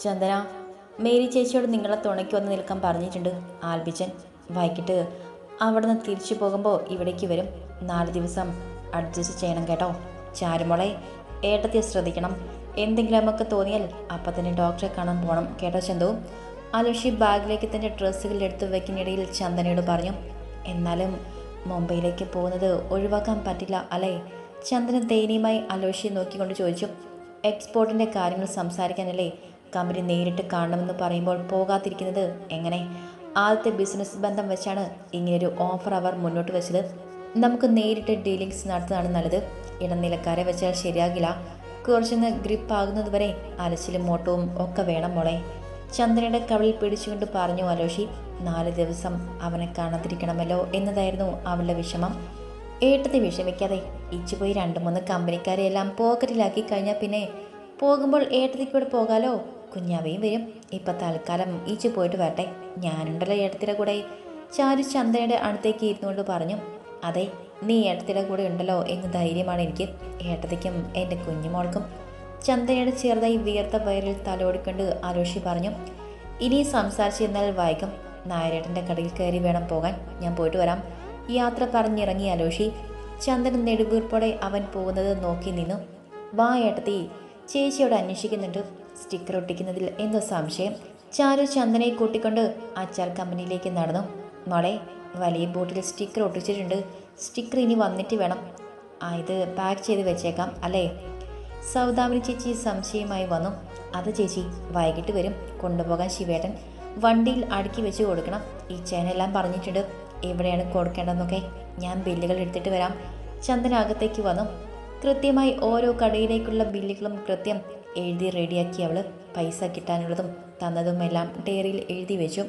ചന്ദന Mary ചേച്ചിയോട് നിങ്ങളെ തുണയ്ക്ക് വന്ന് നിൽക്കാൻ പറഞ്ഞിട്ടുണ്ട് ആൽബിച്ചൻ. വൈകിട്ട് അവിടെ നിന്ന് തിരിച്ചു പോകുമ്പോൾ ഇവിടേക്ക് വരും. നാല് ദിവസം അഡ്ജസ്റ്റ് ചെയ്യണം കേട്ടോ. ചാരുമോളെ ഏട്ടത്തെ ശ്രദ്ധിക്കണം. എന്തെങ്കിലും നമുക്ക് തോന്നിയാൽ അപ്പം തന്നെ ഡോക്ടറെ കാണാൻ പോകണം കേട്ടോ ചന്തു. അലുഷി ബാഗിലേക്ക് തന്റെ ഡ്രസ്സുകൾ എടുത്തു വയ്ക്കുന്നിടയിൽ ചന്ദനയോട് പറഞ്ഞു എന്നാലും മുംബൈയിലേക്ക് പോകുന്നത് ഒഴിവാക്കാൻ പറ്റില്ല അല്ലേ? ചന്ദന ദയനീയമായി അലോഷിയെ നോക്കിക്കൊണ്ട് ചോദിച്ചു എക്സ്പോർട്ടിന്റെ കാര്യങ്ങൾ സംസാരിക്കാനല്ലേ കമ്പനി നേരിട്ട് കാണണമെന്ന് പറയുമ്പോൾ പോകാതിരിക്കുന്നത് എങ്ങനെ? ആദ്യത്തെ ബിസിനസ് ബന്ധം വെച്ചാണ് ഇങ്ങനെയൊരു ഓഫർ അവർ മുന്നോട്ട് വെച്ചത്. നമുക്ക് നേരിട്ട് ഡീലിങ്സ് നടത്തുന്നതാണ് നല്ലത്. ഇടനിലക്കാരെ വെച്ചാൽ ശരിയാകില്ല. കുറച്ചൊന്ന് ഗ്രിപ്പ് ആകുന്നതുവരെ അലച്ചിലും മോട്ടവും ഒക്കെ വേണം മോളെ. ചന്ദ്രയുടെ കവളിൽ പിടിച്ചുകൊണ്ട് പറഞ്ഞു അലോഷി നാല് ദിവസം അവനെ കാണാതിരിക്കണമല്ലോ എന്നതായിരുന്നു അവളുടെ വിഷമം. ഏട്ടത്തെ വിഷമിക്കാതെ ഇച്ചുപോയി രണ്ട് മൂന്ന് കമ്പനിക്കാരെ എല്ലാം പോക്കറ്റിലാക്കി കഴിഞ്ഞാൽ പിന്നെ പോകുമ്പോൾ ഏട്ടത്തിക്ക് കൂടെ പോകാലോ? കുഞ്ഞാവയും വരും. ഇപ്പം തൽക്കാലം ഈച്ചു പോയിട്ട് വരട്ടെ. ഞാനുണ്ടല്ലോ ഏട്ടത്തിയുടെ കൂടെ. ചാരു ചന്ദനയുടെ അടുത്തേക്ക് ഇരുന്നുകൊണ്ട് പറഞ്ഞു അതെ നീ ഏട്ടത്തിലെ കൂടെ ഉണ്ടല്ലോ എന്ന് ധൈര്യമാണ് എനിക്ക്. ഏട്ടത്തിക്കും എന്റെ കുഞ്ഞുമോൾക്കും. ചന്ദനയുടെ ചെറുതായി വിയർത്ത വയറിൽ തലോടിക്കൊണ്ട് ആലോഷി പറഞ്ഞു ഇനി സംസാരിച്ചിരുന്നാൽ വായിക്കും. നായരേട്ടന്റെ കടയിൽ കയറി വേണം പോകാൻ. ഞാൻ പോയിട്ട് വരാം. യാത്ര പറഞ്ഞിറങ്ങി അലോഷി ചന്ദ്രൻ നെടുവീർപ്പോടെ അവൻ പോകുന്നത് നോക്കി നിന്നു. വാ ഏട്ടത്തി. ചേച്ചിയോട് അന്വേഷിക്കുന്നുണ്ട്. സ്റ്റിക്കർ ഒട്ടിക്കുന്നതിൽ എന്തോ സംശയം. ചാരു ചന്ദനെ കൂട്ടിക്കൊണ്ട് അച്ചാർ കമ്പനിയിലേക്ക് നടന്നു. മോളെ വലിയ ബോട്ടിൽ സ്റ്റിക്കർ ഒട്ടിച്ചിട്ടുണ്ട്. സ്റ്റിക്കർ ഇനി വന്നിട്ട് വേണം. ആ ഇത് പാക്ക് ചെയ്ത് വെച്ചേക്കാം അല്ലേ? സൗദാമിനി ചേച്ചി സംശയമായി വന്നു. അത് ചേച്ചി വൈകിട്ട് വരും. കൊണ്ടുപോകാൻ ശിവേട്ടൻ വണ്ടിയിൽ അടുക്കി വെച്ച് കൊടുക്കണം. ഈ ചേനെല്ലാം പറഞ്ഞിട്ടുണ്ട്. എവിടെയാണ് കൊടുക്കേണ്ടതെന്നൊക്കെ ഞാൻ ബില്ലുകൾ എടുത്തിട്ട് വരാം. ചന്ദന അകത്തേക്ക് വന്നു. കൃത്യമായി ഓരോ കടയിലേക്കുള്ള ബില്ലുകളും കൃത്യം എഴുതി റെഡിയാക്കി അവൾ പൈസ കിട്ടാനുള്ളതും തന്നതും എല്ലാം ഡയറിയിൽ എഴുതി വെച്ചു.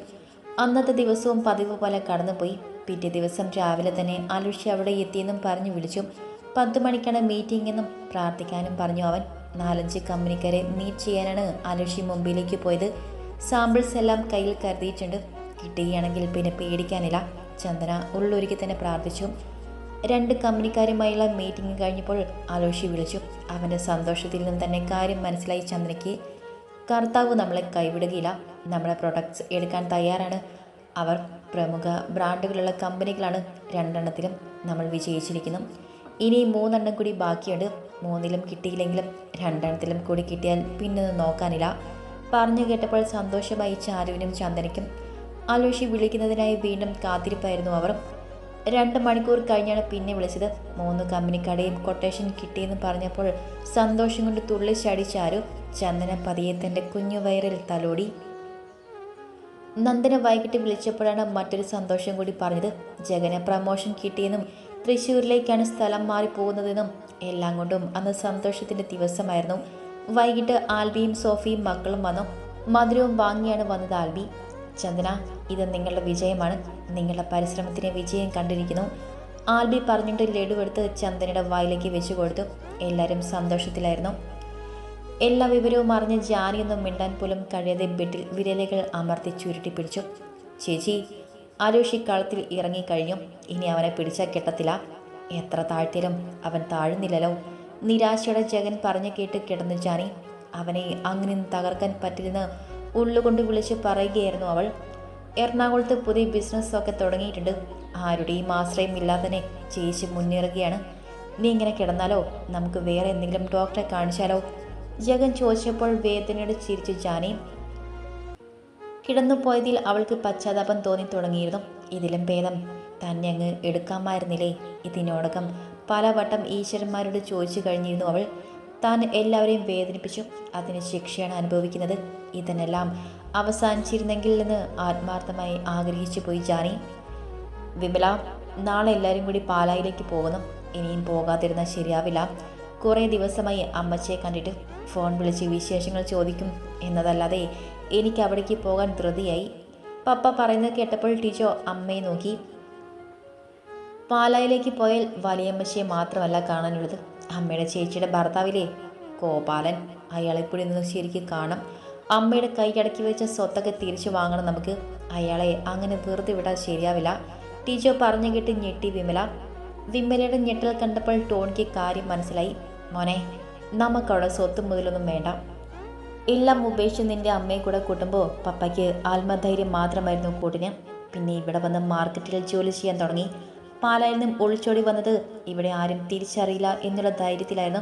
അന്നത്തെ ദിവസവും പതിവ് പോലെ കടന്നുപോയി. പിറ്റേ ദിവസം രാവിലെ തന്നെ അലുഷി അവിടെ എത്തിയെന്നും പറഞ്ഞു വിളിച്ചു. പത്ത് മണിക്കാണ് മീറ്റിംഗ് എന്നും പ്രാർത്ഥിക്കാനും പറഞ്ഞു അവൻ. നാലഞ്ച് കമ്പനിക്കാരെ മീറ്റ് ചെയ്യാനാണ് അലുഷി മുമ്പിലേക്ക് പോയത്. സാമ്പിൾസ് എല്ലാം കയ്യിൽ കരുതിയിട്ടുണ്ട്. കിട്ടുകയാണെങ്കിൽ പിന്നെ പേടിക്കാനില്ല. ചന്ദന ഉള്ളൊരുക്കി തന്നെ പ്രാർത്ഥിച്ചു. രണ്ട് കമ്പനിക്കാരുമായുള്ള മീറ്റിംഗ് കഴിഞ്ഞപ്പോൾ ആലോഷി വിളിച്ചു. അവന്റെ സന്തോഷത്തിൽ നിന്നും തന്നെ കാര്യം മനസ്സിലായി ചന്ദ്രയ്ക്ക്. കർത്താവ് നമ്മളെ കൈവിടുകയില്ല. നമ്മളെ പ്രൊഡക്ട്സ് എടുക്കാൻ തയ്യാറാണ്. അവർ പ്രമുഖ ബ്രാൻഡുകളുള്ള കമ്പനികളാണ്. രണ്ടെണ്ണത്തിലും നമ്മൾ വിജയിച്ചിരിക്കുന്നു. ഇനി മൂന്നെണ്ണം കൂടി ബാക്കിയുണ്ട്. മൂന്നിലും കിട്ടിയില്ലെങ്കിലും രണ്ടെണ്ണത്തിലും കൂടി കിട്ടിയാൽ പിന്നെ നോക്കാനില്ല. പറഞ്ഞു കേട്ടപ്പോൾ സന്തോഷമായി ചാരുവിനും ചന്ദനയ്ക്കും ആലോഷി വിളിക്കുന്നതിനായി വീണ്ടും കാത്തിരിപ്പായിരുന്നു അവർ രണ്ട് മണിക്കൂർ കഴിഞ്ഞാണ് പിന്നെ വിളിച്ചത്. മൂന്ന് കമ്പനിക്കടയും കൊട്ടേഷൻ കിട്ടിയെന്ന് പറഞ്ഞപ്പോൾ സന്തോഷം കൊണ്ട് തുള്ളി ചാടി ചാരു ചന്ദന പതിയെ തന്റെ കുഞ്ഞു വയറിൽ തലോടി. നന്ദന വൈകിട്ട് വിളിച്ചപ്പോഴാണ് മറ്റൊരു സന്തോഷം കൂടി പറഞ്ഞത്. ജഗന പ്രമോഷൻ കിട്ടിയെന്നും തൃശ്ശൂരിലേക്കാണ് സ്ഥലം മാറി പോകുന്നതെന്നും എല്ലാം കൊണ്ടും അന്ന് സന്തോഷത്തിന്റെ ദിവസമായിരുന്നു. വൈകിട്ട് ആൽബിയും സോഫിയും മക്കളും വന്നു. മധുരവും വാങ്ങിയാണ് വന്നത് ആൽബി. ചന്ദന ഇത് നിങ്ങളുടെ വിജയമാണ്. നിങ്ങളുടെ പരിശ്രമത്തിന് വിജയം കണ്ടിരിക്കുന്നു. ആൽബി പറഞ്ഞിട്ട് ലഡു എടുത്ത് ചന്ദനയുടെ വായിലേക്ക് വെച്ചു കൊടുത്തു. എല്ലാവരും സന്തോഷത്തിലായിരുന്നു. എല്ലാ വിവരവും അറിഞ്ഞ് ജാനിയൊന്നും മിണ്ടാൻ പോലും കഴിയാതെ ബെഡിൽ വിരലുകൾ അമർത്തി ചുരുട്ടി പിടിച്ചു. ചേച്ചി ആലോഷി കളത്തിൽ ഇറങ്ങിക്കഴിഞ്ഞു ഇനി അവനെ പിടിച്ചാൽ കിട്ടത്തില്ല. എത്ര താഴ്ത്തിയാലും അവൻ താഴുന്നില്ലല്ലോ. നിരാശയുടെ ജഗൻ പറഞ്ഞു കേട്ട് കിടന്നു ജാനി. അവനെ അങ്ങനെ തകർക്കാൻ പറ്റില്ലെന്ന് ഉള്ളുകൊണ്ട് വിളിച്ച് പറയുകയായിരുന്നു അവൾ. എറണാകുളത്ത് പുതിയ ബിസിനസ്സൊക്കെ തുടങ്ങിയിട്ടുണ്ട്. ആരുടെയും ആശ്രയം ഇല്ലാതെ ചേച്ചി മുന്നേറുകയാണ്. നീ ഇങ്ങനെ കിടന്നാലോ? നമുക്ക് വേറെ എന്തെങ്കിലും ഡോക്ടറെ കാണിച്ചാലോ? ജഗൻ ചോദിച്ചപ്പോൾ വേദനയോട് ചിരിച്ചു ജാനി കിടന്നുപോയതിൽ അവൾക്ക് പശ്ചാത്താപം തോന്നി തുടങ്ങിയിരുന്നു. ഇതിലും ഭേദം. തന്നെ അങ്ങ് എടുക്കാമായിരുന്നില്ലേ? ഇതിനോടകം പലവട്ടം ഈശ്വരന്മാരോട് ചോദിച്ചു കഴിഞ്ഞിരുന്നു അവൾ. താൻ എല്ലാവരെയും വേദനിപ്പിച്ചു. അതിന് ശിക്ഷയാണ് അനുഭവിക്കുന്നത്. ഇതിനെല്ലാം അവസാനിച്ചിരുന്നെങ്കിൽ എന്ന് ആത്മാർത്ഥമായി ആഗ്രഹിച്ചു പോയി ജാനി. വിമല നാളെ എല്ലാവരും കൂടി പാലായിലേക്ക് പോകുന്നു ഇനിയും പോകാതിരുന്നാൽ ശരിയാവില്ല. കുറേ ദിവസമായി അമ്മച്ചയെ കണ്ടിട്ട് ഫോൺ വിളിച്ച് വിശേഷങ്ങൾ ചോദിക്കും എന്നതല്ലാതെ എനിക്ക് അവിടേക്ക് പോകാൻ ധൃതിയായി. പപ്പ പറയുന്നത് കേട്ടപ്പോൾ ടീച്ചോ അമ്മയെ നോക്കി. പാലായിലേക്ക് പോയാൽ വലിയമ്മച്ചയെ മാത്രമല്ല കാണാനുള്ളത്. അമ്മയുടെ ചേച്ചിയുടെ ഭർത്താവിലെ ഗോപാലൻ. അയാളെപ്പോഴും കൂടി ശരിക്കും കാണാം. അമ്മയുടെ കൈയടക്കി വെച്ച സ്വത്തൊക്കെ തിരിച്ചു വാങ്ങണം നമുക്ക്. അയാളെ അങ്ങനെ വെറുതെ വിടാൻ ശരിയാവില്ല. ടീച്ചർ പറഞ്ഞു കേട്ട് ഞെട്ടി വിമല. വിമലയുടെ ഞെട്ടൽ കണ്ടപ്പോൾ ടോണിക്ക് കാര്യം മനസ്സിലായി. മോനെ നമുക്കവിടെ സ്വത്ത് മുതലൊന്നും വേണ്ട. എല്ലാം ഉപേക്ഷിച്ച് നിന്റെ അമ്മയെ കൂടെ കൂട്ടുമ്പോൾ പപ്പയ്ക്ക് ആത്മധൈര്യം മാത്രമായിരുന്നു കൂട്ടിന്. പിന്നെ ഇവിടെ വന്ന് മാർക്കറ്റിൽ ജോലി ചെയ്യാൻ തുടങ്ങി. പാലായിൽ നിന്നും ഒളിച്ചോടി വന്നത് ഇവിടെ ആരും തിരിച്ചറിയില്ല എന്നുള്ള ധൈര്യത്തിലായിരുന്നു.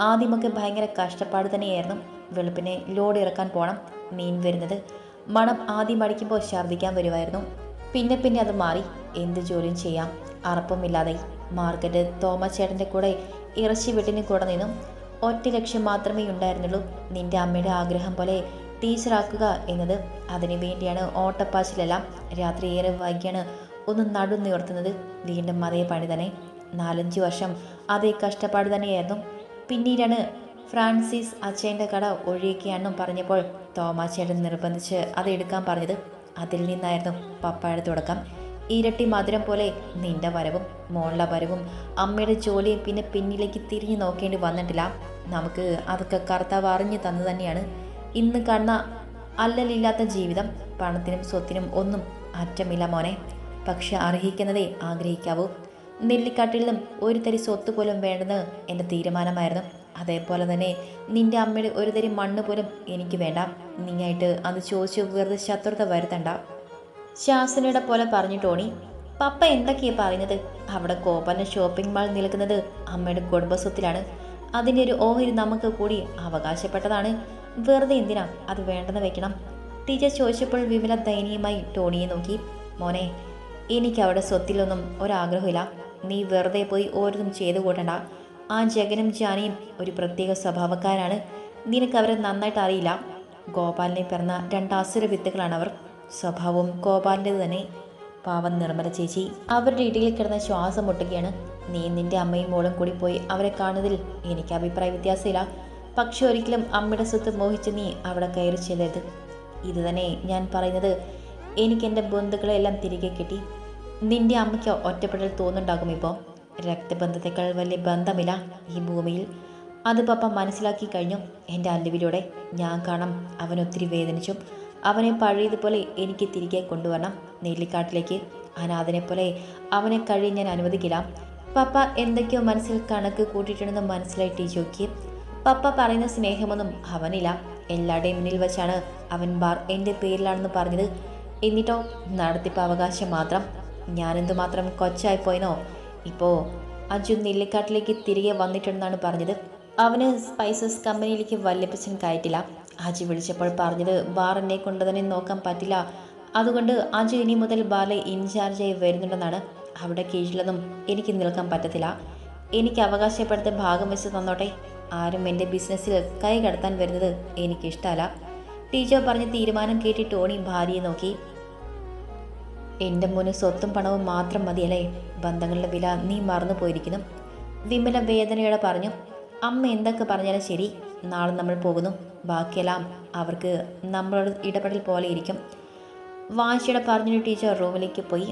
ആദ്യമൊക്കെ ഭയങ്കര കഷ്ടപ്പാട് തന്നെയായിരുന്നു. വെളുപ്പിനെ ലോഡ് ഇറക്കാൻ പോകണം മീൻ വരുന്നത്. മണം ആദ്യം അടിക്കുമ്പോൾ ഛർദ്ദിക്കാൻ വരുമായിരുന്നു. പിന്നെ പിന്നെ അത് മാറി. എന്ത് ജോലിയും ചെയ്യാം. അറപ്പമില്ലാതെ മാർക്കറ്റ് തോമസ് ചേട്ടന്റെ കൂടെ ഇറച്ചി വെട്ടിന് കൂടെ നിന്നും ഒറ്റ ലക്ഷ്യം മാത്രമേ ഉണ്ടായിരുന്നുള്ളൂ. നിന്റെ അമ്മയുടെ ആഗ്രഹം പോലെ ടീച്ചറാക്കുക എന്നത്. അതിനു വേണ്ടിയാണ് ഓട്ടപ്പാച്ചിലെല്ലാം രാത്രി ഏറെ വൈകിയാണ് ഒന്ന് നടു നിവർത്തുന്നത്. വീണ്ടും അതേ പണി തന്നെ. നാലഞ്ച് വർഷം അതേ കഷ്ടപ്പാട് തന്നെയായിരുന്നു. പിന്നീടാണ് ഫ്രാൻസിസ് അച്ഛന്റെ കട ഒഴിയിക്കുകയാണെന്നും പറഞ്ഞപ്പോൾ തോമാച്ചേട്ടൻ നിർബന്ധിച്ച് അത് എടുക്കാൻ പറഞ്ഞത് അതിൽ നിന്നായിരുന്നു പപ്പായുടെ തുടക്കം. ഇരട്ടി മധുരം പോലെ നിന്റെ വരവും മോളുടെ വരവും അമ്മയുടെ ജോലിയും പിന്നെ പിന്നിലേക്ക് തിരിഞ്ഞു നോക്കേണ്ടി വന്നിട്ടില്ല. നമുക്ക് അതൊക്കെ കർത്താവ് അറിഞ്ഞു തന്നു തന്നെയാണ്. ഇന്ന് കാണുന്ന അല്ലലില്ലാത്ത ജീവിതം പണത്തിനും സ്വത്തിനും ഒന്നും അറ്റമില്ല മോനെ. പക്ഷെ അർഹിക്കുന്നതേ ആഗ്രഹിക്കാവൂ. നെല്ലിക്കാട്ടിൽ നിന്നും ഒരു തരി സ്വത്ത് പോലും വേണ്ടെന്ന് എന്റെ തീരുമാനമായിരുന്നു. അതേപോലെ തന്നെ നിന്റെ അമ്മയുടെ ഒരു തരി മണ്ണ് പോലും എനിക്ക് വേണ്ട. നീയായിട്ട് അത് ചോദിച്ചു വെറുതെ ശത്രുത വരുത്തണ്ട. ശാസനയുടെ പോലെ പറഞ്ഞു ടോണി. പപ്പ എന്തൊക്കെയാണ് പറയുന്നത്? അവിടെ കോപ്പന്റെ ഷോപ്പിംഗ് മാൾ നിൽക്കുന്നത് അമ്മയുടെ കുടുംബസ്വത്തിലാണ്. അതിന്റെ ഒരു ഓഹരി നമുക്ക് കൂടി അവകാശപ്പെട്ടതാണ്. വെറുതെ എന്തിനാ? അത് വേണ്ടെന്ന് വെക്കണം. ടീച്ചർ ചോദിച്ചപ്പോൾ വിമല ദയനീയമായി ടോണിയെ നോക്കി. മോനെ എനിക്ക് അവിടെ സ്വത്തിലൊന്നും ഒരാഗ്രഹമില്ല. നീ വെറുതെ പോയി ഓരോന്നും ചെയ്തു കൂട്ടണ്ട. ആ ജഗനും ജാനിയും ഒരു പ്രത്യേക സ്വഭാവക്കാരാണ്. നിനക്ക് അവരെ നന്നായിട്ട് അറിയില്ല. ഗോപാലിനെ പിറന്ന രണ്ട് അസുര വിത്തുകളാണ് അവർ സ്വഭാവവും ഗോപാലിന്റെ തന്നെ. പാവം നിർമ്മല ചേച്ചി അവരുടെ ഇടയിൽ കിടന്ന ശ്വാസം മുട്ടുകയാണ്. നീ നിന്റെ അമ്മയും മോളും കൂടി പോയി അവരെ കാണുന്നതിൽ എനിക്ക് അഭിപ്രായ വ്യത്യാസമില്ല. പക്ഷെ ഒരിക്കലും അമ്മയുടെ സ്വത്ത് മോഹിച്ച് നീ അവിടെ കയറി ചെല്ലരുത്. ഇത് തന്നെ ഞാൻ പറയുന്നത് എനിക്ക് എന്റെ ബന്ധുക്കളെല്ലാം തിരികെ കിട്ടി. നിന്റെ അമ്മയ്ക്ക് ഒറ്റപ്പെടൽ തോന്നുന്നുണ്ടാകും ഇപ്പോൾ രക്തബന്ധത്തെക്കാൾ വലിയ ബന്ധമില്ല ഈ ഭൂമിയിൽ. അത് പപ്പ മനസ്സിലാക്കി കഴിഞ്ഞു. എന്റെ അല്ലുവിലൂടെ ഞാൻ കാണാം. അവൻ ഒത്തിരി വേദനിച്ചു അവനെ പഴയതുപോലെ എനിക്ക് തിരികെ കൊണ്ടുവരണം. നെല്ലിക്കാട്ടിലേക്ക് അനാഥനെ പോലെ അവനെ കഴി ഞാൻ അനുവദിക്കില്ല. പപ്പ എന്തൊക്കെയോ മനസ്സിൽ കണക്ക് കൂട്ടിയിട്ടുണ്ടെന്ന് മനസ്സിലായി ടീച്ചോക്ക് പപ്പ പറയുന്ന സ്നേഹമൊന്നും അവനില്ല. എല്ലാവരുടെയും മുന്നിൽ വെച്ചാണ് അവൻ ബാർ എന്റെ പേരിലാണെന്ന് പറഞ്ഞത്. എന്നിട്ടോ നടത്തിപ്പ് അവകാശം മാത്രം. ഞാനെന്തുമാത്രം കൊച്ചായിപ്പോയെന്നോ. ഇപ്പോൾ അജു നെല്ലിക്കാട്ടിലേക്ക് തിരികെ വന്നിട്ടുണ്ടെന്നാണ് പറഞ്ഞത്. അവന് സ്പൈസസ് കമ്പനിയിലേക്ക് വല്യപ്പച്ചൻ കയറ്റില്ല. അജു വിളിച്ചപ്പോൾ പറഞ്ഞത് ബാർ എന്നെ കൊണ്ട് തന്നെ നോക്കാൻ പറ്റില്ല. അതുകൊണ്ട് അജു ഇനി മുതൽ ബാറിലെ ഇൻചാർജായി വരുന്നുണ്ടെന്നാണ്. അവിടെ കീഴിലൊന്നും എനിക്ക് നിൽക്കാൻ പറ്റത്തില്ല. എനിക്ക് അവകാശപ്പെടുത്ത ഭാഗം വെച്ച് തന്നോട്ടെ. ആരും എന്റെ ബിസിനസ്സിൽ കൈ കടത്താൻ വരുന്നത് എനിക്കിഷ്ടമല്ല. ടീച്ചർ പറഞ്ഞ തീരുമാനം കേട്ടി ടോണി ഭാര്യയെ നോക്കി. എന്റെ മുന് സ്വത്തും പണവും മാത്രം മതിയല്ലേ? ബന്ധങ്ങളുടെ വില നീ മറന്നു പോയിരിക്കുന്നു. വിമല വേദനയോടെ പറഞ്ഞു അമ്മ എന്തൊക്കെ പറഞ്ഞാലും ശരി നാളെ നമ്മൾ പോകുന്നു. ബാക്കിയെല്ലാം അവർക്ക് നമ്മളോട് ഇടപെടൽ പോലെ ഇരിക്കും. വാശിയുടെ പറഞ്ഞൊരു ടീച്ചർ റൂമിലേക്ക് പോയി.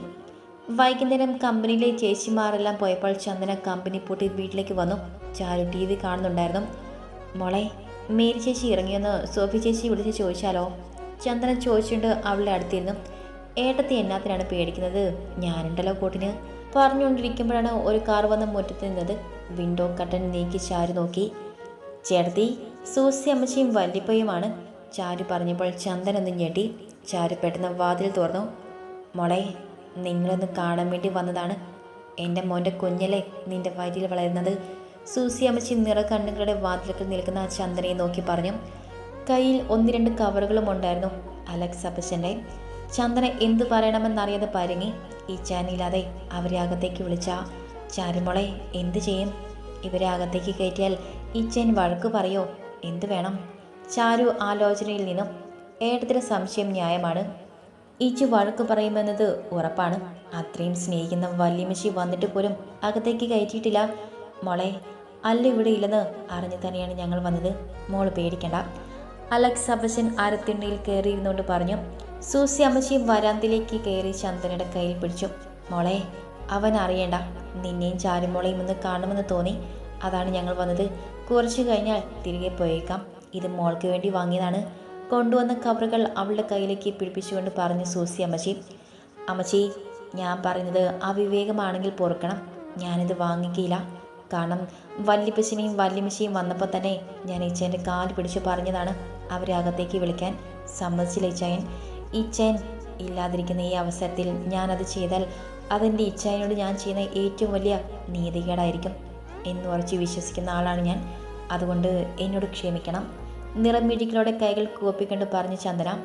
വൈകുന്നേരം കമ്പനിയിലെ ചേച്ചിമാരെല്ലാം പോയപ്പോൾ ചന്ദന കമ്പനി പൂട്ടി വീട്ടിലേക്ക് വന്നു. ചാരു ടി വി കാണുന്നുണ്ടായിരുന്നു. മോളെ മേരി ചേച്ചി ഇറങ്ങിയെന്ന് സോഫി ചേച്ചി വിളിച്ച് ചോദിച്ചാലോ? ചന്ദന ചോദിച്ചുകൊണ്ട് അവളുടെ അടുത്തിരുന്നു ഏട്ടത്തി എന്നാത്തിനാണ് പേടിക്കുന്നത്? ഞാനുണ്ടല്ലോ കൂട്ടിന്. പറഞ്ഞുകൊണ്ടിരിക്കുമ്പോഴാണ് ഒരു കാർ വന്ന് മുറ്റത്ത് നിന്നത്. വിൻഡോ കട്ടൻ നീക്കി ചാരു നോക്കി. ചേർത്തി സൂസി അമ്മച്ചിയും വല്ലിപ്പയുമാണ് ചാരു പറഞ്ഞപ്പോൾ ചന്ദൻ ഒന്ന് ഞെട്ടി. ചാരു പെട്ടെന്ന് വാതിൽ തുറന്നു. മോളെ നിങ്ങളൊന്ന് കാണാൻ വേണ്ടി വന്നതാണ്. എന്റെ മോന്റെ കുഞ്ഞലേ നിന്റെ വയറ്റിൽ വളരുന്നത്. സൂസി അമ്മച്ചി നിറ കണ്ണുകളുടെ വാതിലൊക്കെ നിൽക്കുന്ന ആ ചന്ദനയെ നോക്കി പറഞ്ഞു. കയ്യിൽ ഒന്ന് രണ്ട് കവറുകളും ഉണ്ടായിരുന്നു. അലക്സ് അപ്പച്ചന്റെ ചന്ദന എന്തു പറയണമെന്നറിയാതെ പരുങ്ങി ഈ ചാനില്ലാതെ അവരെ അകത്തേക്ക് വിളിച്ച ചാരുമോളെ എന്തു ചെയ്യും? ഇവരെ അകത്തേക്ക് കയറ്റിയാൽ ഇച്ചൻ വഴക്ക് പറയോ? എന്ത് വേണം? ചാരു ആലോചനയിൽ നിന്നും ഏട്ടത്തിന് സംശയം ന്യായമാണ്. ഈച്ചു വഴക്ക് പറയുമെന്നത് ഉറപ്പാണ്. അത്രയും സ്നേഹിക്കുന്ന വല്യമ്മച്ചി വന്നിട്ട് പോലും അകത്തേക്ക് കയറ്റിയിട്ടില്ല. മോളെ അല്ല ഇവിടെ ഇല്ലെന്ന് അറിഞ്ഞു തന്നെയാണ് ഞങ്ങൾ വന്നത്. മോൾ പേടിക്കണ്ട. അലക്സ് സബശൻ അരത്തിണ്ണയിൽ കയറിയിരുന്നുകൊണ്ട് പറഞ്ഞു സൂസി അമ്മച്ചി വരാന്തിലേക്ക് കയറി ചന്ദനയുടെ കയ്യിൽ പിടിച്ചു. മോളെ അവൻ അറിയണ്ട. നിന്നെയും ചാരുമോളെയും ഒന്ന് കാണുമെന്ന് തോന്നി. അതാണ് ഞങ്ങൾ വന്നത്. കുറച്ച് കഴിഞ്ഞാൽ തിരികെ പോയേക്കാം. ഇത് മോൾക്ക് വേണ്ടി വാങ്ങിയതാണ്. കൊണ്ടുവന്ന കവറുകൾ അവളുടെ കയ്യിലേക്ക് പിടിപ്പിച്ചുകൊണ്ട് പറഞ്ഞു സൂസി അമ്മച്ചി. അമ്മച്ചി ഞാൻ പറയുന്നത് അവിവേകമാണെങ്കിൽ പൊറുക്കണം. ഞാനിത് വാങ്ങിക്കില്ല. കാരണം വല്യപ്പച്ചനെയും വല്യമ്മച്ചയും വന്നപ്പോൾ തന്നെ ഞാൻ ഇച്ചേന്റെ കാൽ പിടിച്ച് പറഞ്ഞതാണ് അവരെ അകത്തേക്ക് വിളിക്കാൻ. സമ്മതിച്ചില്ല ഇച്ചായൻ ഇച്ചായൻ ഇല്ലാതിരിക്കുന്ന ഈ അവസരത്തിൽ ഞാനത് ചെയ്താൽ അതെന്റെ ഇച്ഛയനോട് ഞാൻ ചെയ്യുന്ന ഏറ്റവും വലിയ നീതികേടായിരിക്കും എന്ന് ഉറച്ച് വിശ്വസിക്കുന്ന ആളാണ് ഞാൻ. അതുകൊണ്ട് എന്നോട് ക്ഷമിക്കണം. നിറമിഴികളോടെ കൈകൾ കൂപ്പിക്കൊണ്ട് പറഞ്ഞു ചന്ദന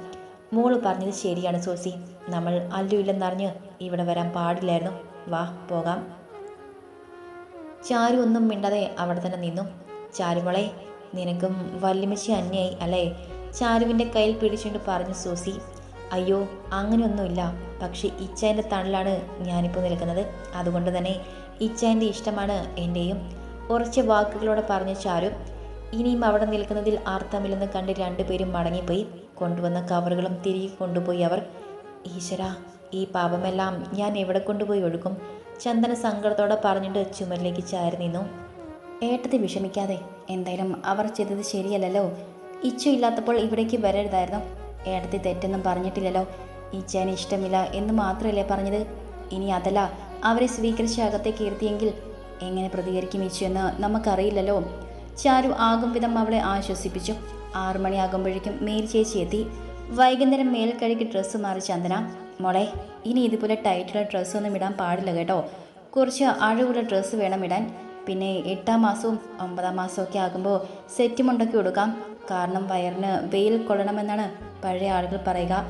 മോൾ പറഞ്ഞത് ശരിയാണ് സോസി. നമ്മൾ അല്ലു ഇല്ലെന്നറിഞ്ഞ് ഇവിടെ വരാൻ പാടില്ലായിരുന്നു. വാ പോകാം. ചാരു ഒന്നും മിണ്ടാതെ അവിടെ തന്നെ നിന്നു. ചാരുമോളെ നിനക്കും വല്യമ്മച്ചി അന്യായി അല്ലേ? ചാരുവിന്റെ കയ്യിൽ പിടിച്ചുകൊണ്ട് പറഞ്ഞു സൂസി. അയ്യോ അങ്ങനെയൊന്നുമില്ല. പക്ഷേ ഇച്ചായന്റെ തണലാണ് ഞാനിപ്പോൾ നിൽക്കുന്നത്. അതുകൊണ്ട് തന്നെ ഇച്ചായന്റെ ഇഷ്ടമാണ് എന്റെയും. കുറച്ച് വാക്കുകളോടെ പറഞ്ഞ ചാരും ഇനിയും അവിടെ നിൽക്കുന്നതിൽ അർത്ഥമില്ലെന്ന് കണ്ട് രണ്ടുപേരും മടങ്ങിപ്പോയി. കൊണ്ടുവന്ന കവറുകളും തിരികെ കൊണ്ടുപോയി അവർ. ഈശ്വര ഈ പാപമെല്ലാം ഞാൻ എവിടെ കൊണ്ടുപോയി ഒഴുക്കും ചന്ദന സങ്കടത്തോടെ പറഞ്ഞിട്ട് ചുമരിലേക്ക് ചാരി നിന്നു. ഏട്ടത് വിഷമിക്കാതെ എന്തായാലും അവർ ചെയ്തത് ശരിയല്ലല്ലോ. ഇച്ചു ഇല്ലാത്തപ്പോൾ ഇവിടേക്ക് വരരുതായിരുന്നു. ഏട്ടത്തി തെറ്റൊന്നും പറഞ്ഞിട്ടില്ലല്ലോ. ഈച്ചേനെ ഇഷ്ടമില്ല എന്ന് മാത്രമല്ലേ പറഞ്ഞത്? ഇനി അതല്ല അവരെ സ്വീകരിച്ച് അകത്തെ ഇരുത്തിയെങ്കിൽ എങ്ങനെ പ്രതികരിക്കും ഈച്ചു എന്ന് നമുക്കറിയില്ലല്ലോ. ചാരു ആകും വിധം അവളെ ആശ്വസിപ്പിച്ചു. ആറു മണിയാകുമ്പോഴേക്കും മേരി ചേച്ചി എത്തി. വൈകുന്നേരം മേൽ കഴുകി ഡ്രസ്സ് മാറി ചന്ദന. മോളെ ഇനി ഇതുപോലെ ടൈറ്റുള്ള ഡ്രസ്സൊന്നും ഇടാൻ പാടില്ല കേട്ടോ. കുറച്ച് അഴകുള്ള ഡ്രസ്സ് വേണം ഇടാൻ. പിന്നെ എട്ടാം മാസവും ഒമ്പതാം മാസവും ഒക്കെ ആകുമ്പോൾ സെറ്റ് മുണ്ടൊക്കെ കൊടുക്കാം കാരണം വയറിന് വെയിൽ കൊള്ളണമെന്നാണ് പഴയ ആളുകൾ പറയുക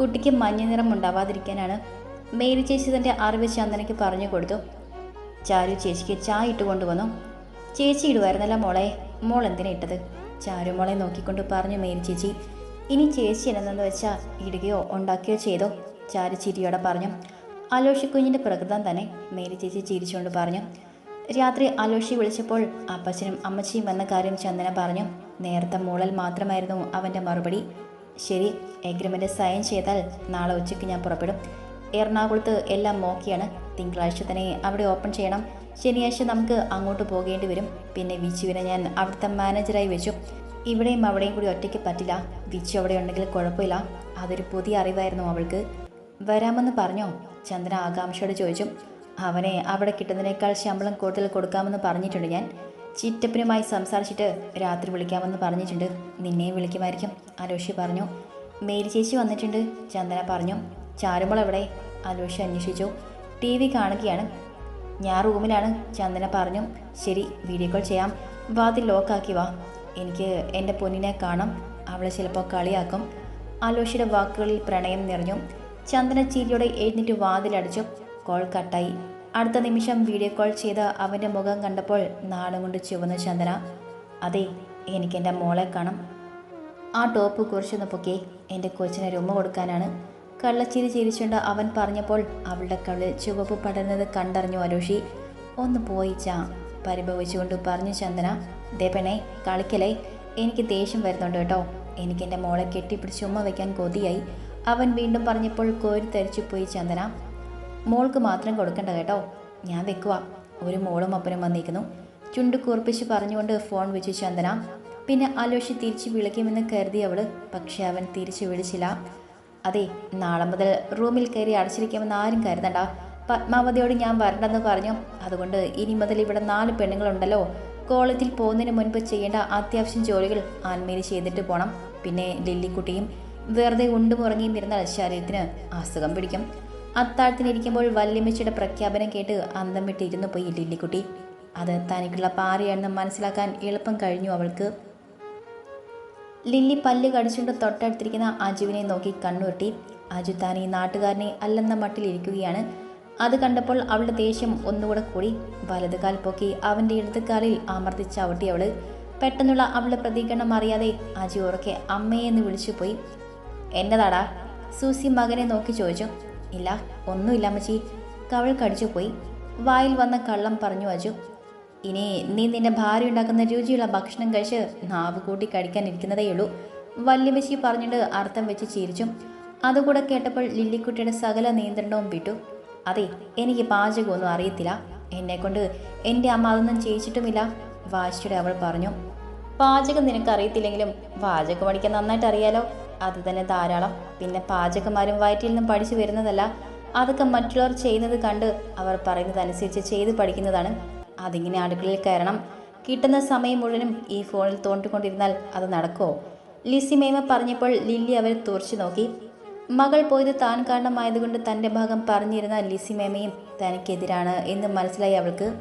കുട്ടിക്ക് മഞ്ഞ നിറം ഉണ്ടാവാതിരിക്കാനാണ്. മേരി ചേച്ചി തന്റെ അറിവ് ചന്ദനയ്ക്ക് പറഞ്ഞു കൊടുത്തു. ചാരു ചേച്ചിക്ക് ചായ ഇട്ട് കൊണ്ടുവന്നു. ചേച്ചി ഇടുമായിരുന്നല്ല മോളെ മോൾ എന്തിനാ ഇട്ടത്? ചാരു മോളെ നോക്കിക്കൊണ്ട് പറഞ്ഞു മേരി ചേച്ചി. ഇനി ചേച്ചി എന്നെന്ന് വെച്ചാൽ ഇടുകയോ ഉണ്ടാക്കുകയോ ചെയ്തോ? ചാരു ചിരിയോടെ പറഞ്ഞു. അലോഷി കുഞ്ഞിന്റെ പ്രകൃതം തന്നെ മേരി ചേച്ചി ചിരിച്ചുകൊണ്ട് പറഞ്ഞു. രാത്രി അലോഷി വിളിച്ചപ്പോൾ അപ്പച്ചനും അമ്മച്ചിയും വന്ന കാര്യം ചന്ദന പറഞ്ഞു. നേരത്തെ മൂളൽ മാത്രമായിരുന്നു അവന്റെ മറുപടി. ശരി എഗ്രിമെന്റ് സൈൻ ചെയ്താൽ നാളെ ഉച്ചയ്ക്ക് ഞാൻ പുറപ്പെടും. എറണാകുളത്ത് എല്ലാം ഓക്കെയാണ്. തിങ്കളാഴ്ച തന്നെ അവിടെ ഓപ്പൺ ചെയ്യണം. ശനിയാഴ്ച നമുക്ക് അങ്ങോട്ട് പോകേണ്ടി വരും. പിന്നെ വിച്ചുവിനെ ഞാൻ അവിടുത്തെ മാനേജറായി വെച്ചു. ഇവിടെയും അവിടെയും കൂടി ഒറ്റയ്ക്ക് പറ്റില്ല. വിച്ചു അവിടെ ഉണ്ടെങ്കിൽ കുഴപ്പമില്ല. അതൊരു പുതിയ അറിവായിരുന്നു അവൾക്ക്. വരാമെന്ന് പറഞ്ഞോ? ചന്ദ്രൻ ആകാംക്ഷയോട് ചോദിച്ചു. അവനെ അവിടെ കിട്ടുന്നതിനേക്കാൾ ശമ്പളം കൂടുതൽ കൊടുക്കാമെന്ന് പറഞ്ഞിട്ടുണ്ട് ഞാൻ. ചിറ്റപ്പനുമായി സംസാരിച്ചിട്ട് രാത്രി വിളിക്കാമെന്ന് പറഞ്ഞിട്ടുണ്ട്. നിന്നെയും വിളിക്കുമായിരിക്കും. അലോഷി പറഞ്ഞു. മേരി ചേച്ചി വന്നിട്ടുണ്ട്. ചന്ദന പറഞ്ഞു. ചാരുമ്പോൾ എവിടെ? അലോഷി അന്വേഷിച്ചു. ടി വി കാണുകയാണ്. ഞാൻ റൂമിലാണ്. ചന്ദന പറഞ്ഞു. ശരി വീഡിയോ കോൾ ചെയ്യാം. വാതിൽ ലോക്കാക്കി വാ. എനിക്ക് എന്റെ പൊന്നിനെ കാണാം. അവളെ ചിലപ്പോൾ കളിയാക്കും. അലോഷിയുടെ വാക്കുകളിൽ പ്രണയം നിറഞ്ഞു. ചന്ദന ചിരിയോടെ എഴുന്നേറ്റ് വാതിലടിച്ചു. കോൾ കട്ടായി. അടുത്ത നിമിഷം വീഡിയോ കോൾ ചെയ്ത് അവന്റെ മുഖം കണ്ടപ്പോൾ നാളുകൊണ്ട് ചുവന്ന ചന്ദന അതെ എനിക്കെന്റെ മോളെ കാണും. ആ ടോപ്പ് കുറച്ചൊന്ന് പൊക്കി എന്റെ കൊച്ചിന് രുമ്മ കൊടുക്കാനാണ്. കള്ളച്ചിരി ചിരിച്ചുകൊണ്ട് അവൻ പറഞ്ഞപ്പോൾ അവളുടെ കള്ളിൽ ചുവപ്പ് പടരുന്നത് കണ്ടറിഞ്ഞു അരുഷി ഒന്ന് പോയിച്ചാ പരിഭവിച്ചുകൊണ്ട് പറഞ്ഞു ചന്ദന. ദേ പെണ്ണെ കളിക്കലേ എനിക്ക് ദേഷ്യം വരുന്നുണ്ട് കേട്ടോ. എനിക്കെന്റെ മോളെ കെട്ടിപ്പിടിച്ച് ഉമ്മ വയ്ക്കാൻ കൊതിയായി. അവൻ വീണ്ടും പറഞ്ഞപ്പോൾ കോരി തരിച്ചു പോയി ചന്ദന. മോൾക്ക് മാത്രം കൊടുക്കണ്ട കേട്ടോ. ഞാൻ വെക്കുക ഒരു മോളും അപ്പനും വന്നിരിക്കുന്നു. ചുണ്ട് കൂർപ്പിച്ച് പറഞ്ഞുകൊണ്ട് ഫോൺ വെച്ചു ചന്ദന. പിന്നെ ആലോചിച്ച് തിരിച്ച് വിളിക്കുമെന്ന് കരുതി അവൾ. പക്ഷെ അവൻ തിരിച്ചു വിളിച്ചില്ല. അതെ നാളെ മുതൽ റൂമിൽ കയറി അടച്ചിരിക്കാമെന്ന് ആരും കരുതണ്ട. പത്മാവതിയോട് ഞാൻ വരണ്ടെന്ന് പറഞ്ഞു. അതുകൊണ്ട് ഇനി മുതൽ ഇവിടെ നാല് പെണ്ണുങ്ങളുണ്ടല്ലോ. കോളേജിൽ പോകുന്നതിന് മുൻപ് ചെയ്യേണ്ട അത്യാവശ്യം ജോലികൾ ആൻമേരി ചെയ്തിട്ട് പോണം. പിന്നെ ലില്ലിക്കുട്ടിയും വെറുതെ ഉണ്ടും ഉറങ്ങിയും ഇരുന്നാൽ ശരീരത്തിന് അസുഖം പിടിക്കും. അത്താഴത്തിനിരിക്കുമ്പോൾ വല്യമ്മച്ചിയുടെ പ്രഖ്യാപനം കേട്ട് അന്തം വിട്ടിരുന്നു പോയി ലില്ലിക്കുട്ടി. അത് തനിക്കുള്ള പാറയാണെന്ന് മനസ്സിലാക്കാൻ എളുപ്പം കഴിഞ്ഞു അവൾക്ക്. ലില്ലി പല്ല് കടിച്ചുകൊണ്ട് തൊട്ടടുത്തിരിക്കുന്ന അജുവിനെ നോക്കി കണ്ണുരുട്ടി. അജു താൻ ഈ നാട്ടുകാരനെ അല്ലെന്ന മട്ടിലിരിക്കുകയാണ് അത് കണ്ടപ്പോൾ അവളുടെ ദേഷ്യം ഒന്നുകൂടെ കൂടി. വലതുകാൽ പൊക്കി അവന്റെ ഇടതുകാലിൽ അമർത്തി ചവിട്ടി അവൾ. പെട്ടെന്നുള്ള അവളുടെ പ്രതികരണം അറിയാതെ അജു ഉറക്കെ അമ്മയെന്ന് വിളിച്ചു പോയി. എന്നതാടാ? സൂസി മകനെ നോക്കി ചോദിച്ചു. ഇല്ല ഒന്നുമില്ല അമ്മച്ചി. കവൾ കടിച്ചു പോയി. വായിൽ വന്ന കള്ളം പറഞ്ഞു അജു. ഇനി നീ നിന്റെ ഭാര്യ ഉണ്ടാക്കുന്ന രുചിയുള്ള ഭക്ഷണം കഴിച്ച് നാവ് കൂട്ടി കഴിക്കാനിരിക്കുന്നതേയുള്ളൂ വല്യമ്മച്ചി പറഞ്ഞിട്ട് അർത്ഥം വെച്ച് ചിരിച്ചു. അതുകൂടെ കേട്ടപ്പോൾ ലില്ലിക്കുട്ടിയുടെ സകല നിയന്ത്രണവും വിട്ടു. അതെ എനിക്ക് പാചകമൊന്നും അറിയത്തില്ല. എന്നെക്കൊണ്ട് എന്റെ അമ്മ അതൊന്നും ചെയ്യിച്ചിട്ടുമില്ല വാശിയുടെ അവൾ പറഞ്ഞു. പാചകം നിനക്ക് അറിയത്തില്ലെങ്കിലും പാചകം പഠിക്കാൻ നന്നായിട്ട് അറിയാലോ അത് തന്നെ ധാരാളം. പിന്നെ പാചകന്മാരും വയറ്റിൽ നിന്നും പഠിച്ചു വരുന്നതല്ല അതൊക്കെ മറ്റുള്ളവർ ചെയ്യുന്നത് കണ്ട് അവർ പറയുന്നതനുസരിച്ച് ചെയ്ത് പഠിക്കുന്നതാണ്. അതിങ്ങനെ അടുക്കളയിൽ കയറണം. കിട്ടുന്ന സമയം മുഴുവനും ഈ ഫോണിൽ തോണ്ടിക്കൊണ്ടിരുന്നാൽ അത് നടക്കുമോ ലിസി മേമ പറഞ്ഞപ്പോൾ ലില്ലി അവരെ തുറച്ചു നോക്കി. മകൾ പോയത് താൻ കാരണമായതുകൊണ്ട് തന്റെ ഭാഗം പറഞ്ഞിരുന്ന ലിസി മേമയും തനിക്കെതിരാണ് എന്ന് മനസ്സിലായി അവൾക്ക്.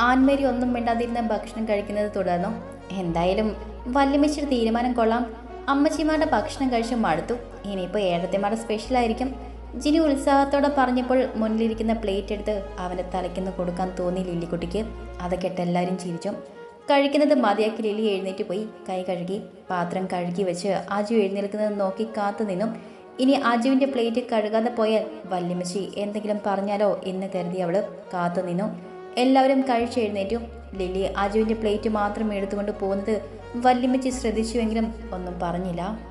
ആൻമേരി ഒന്നും മിണ്ടാതിരുന്ന ഭക്ഷണം കഴിക്കുന്നത് തുടർന്നു? എന്തായാലും വല്യമ്മച്ചിയുടെ തീരുമാനം കൊള്ളാം. അമ്മച്ചിമാരുടെ ഭക്ഷണം കഴിച്ച് മടുത്തു. ഇനിയിപ്പോൾ ഏഴത്തിമാരുടെ സ്പെഷ്യലായിരിക്കും ജിനി ഉത്സാഹത്തോടെ പറഞ്ഞപ്പോൾ മുന്നിലിരിക്കുന്ന പ്ലേറ്റ് എടുത്ത് അവന്റെ തലയ്ക്കുന്ന് കൊടുക്കാൻ തോന്നി ലില്ലിക്കുട്ടിക്ക്. അതൊക്കെ ഇട്ട് എല്ലാവരും ചിരിച്ചു. കഴിക്കുന്നത് മതിയാക്കി ലില്ലി എഴുന്നേറ്റ് പോയി. കൈ കഴുകി പാത്രം കഴുകി വെച്ച് അജു എഴുന്നേൽക്കുന്നത് നോക്കി കാത്തു നിന്നും. ഇനി അജുവിന്റെ പ്ലേറ്റ് കഴുകാതെ പോയാൽ വല്യമ്മച്ചി എന്തെങ്കിലും പറഞ്ഞാലോ എന്ന് കരുതി അവൾ കാത്തു നിന്നു. എല്ലാവരും കഴിച്ചെഴുന്നേറ്റു ലില്ലി അജുവിന്റെ പ്ലേറ്റ് മാത്രം എടുത്തുകൊണ്ട് പോകുന്നത് വല്യമ്മച്ചി ശ്രദ്ധിച്ചുവെങ്കിലും ഒന്നും പറഞ്ഞില്ല.